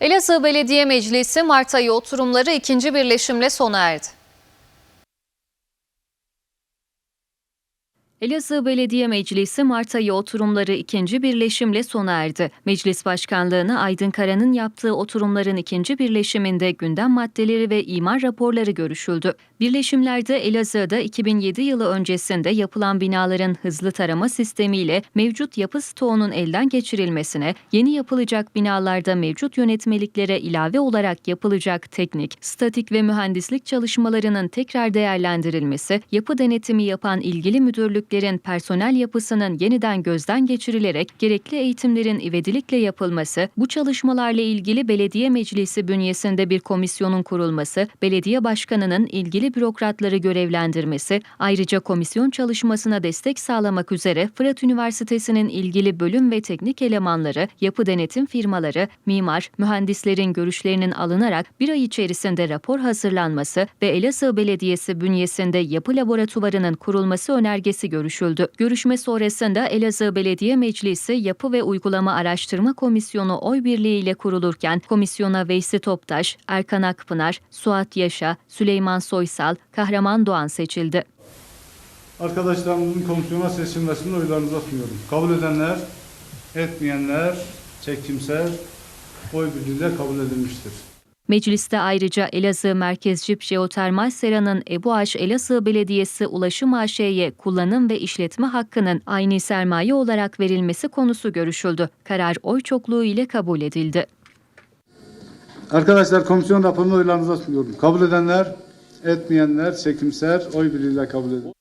Elazığ Belediye Meclisi Mart ayı oturumları ikinci birleşimle sona erdi. Elazığ Belediye Meclisi Mart ayı oturumları ikinci birleşimle sona erdi. Meclis Başkanlığı'nı Aydın Kara'nın yaptığı oturumların ikinci birleşiminde gündem maddeleri ve imar raporları görüşüldü. Birleşimlerde Elazığ'da 2007 yılı öncesinde yapılan binaların hızlı tarama sistemiyle mevcut yapı stoğunun elden geçirilmesine, yeni yapılacak binalarda mevcut yönetmeliklere ilave olarak yapılacak teknik, statik ve mühendislik çalışmalarının tekrar değerlendirilmesi, yapı denetimi yapan ilgili müdürlüklerin personel yapısının yeniden gözden geçirilerek gerekli eğitimlerin ivedilikle yapılması, bu çalışmalarla ilgili belediye meclisi bünyesinde bir komisyonun kurulması, belediye başkanının ilgili bürokratları görevlendirmesi, ayrıca komisyon çalışmasına destek sağlamak üzere Fırat Üniversitesi'nin ilgili bölüm ve teknik elemanları, yapı denetim firmaları, mimar, mühendislerin görüşlerinin alınarak bir ay içerisinde rapor hazırlanması ve Elazığ Belediyesi bünyesinde yapı laboratuvarının kurulması önergesi görüşüldü. Görüşme sonrasında Elazığ Belediye Meclisi Yapı ve Uygulama Araştırma Komisyonu oy birliğiyle kurulurken komisyona Veysi Toptaş, Erkan Akpınar, Suat Yaşa, Süleyman Soysal, Kahraman Doğan seçildi. Arkadaşlarımın komisyona seçilmesini oylarınıza sunuyorum. Kabul edenler, etmeyenler, çekimser, oy birliğiyle kabul edilmiştir. Mecliste ayrıca Elazığ Merkez Cip Jeotermal Sera'nın Ebuaş Elazığ Belediyesi Ulaşım AŞ'ye kullanım ve işletme hakkının aynı sermaye olarak verilmesi konusu görüşüldü. Karar oy çokluğu ile kabul edildi. Arkadaşlar komisyon raporunu oylarınıza sunuyorum. Kabul edenler, etmeyenler, çekimser, oy birliğiyle kabul edilmiştir.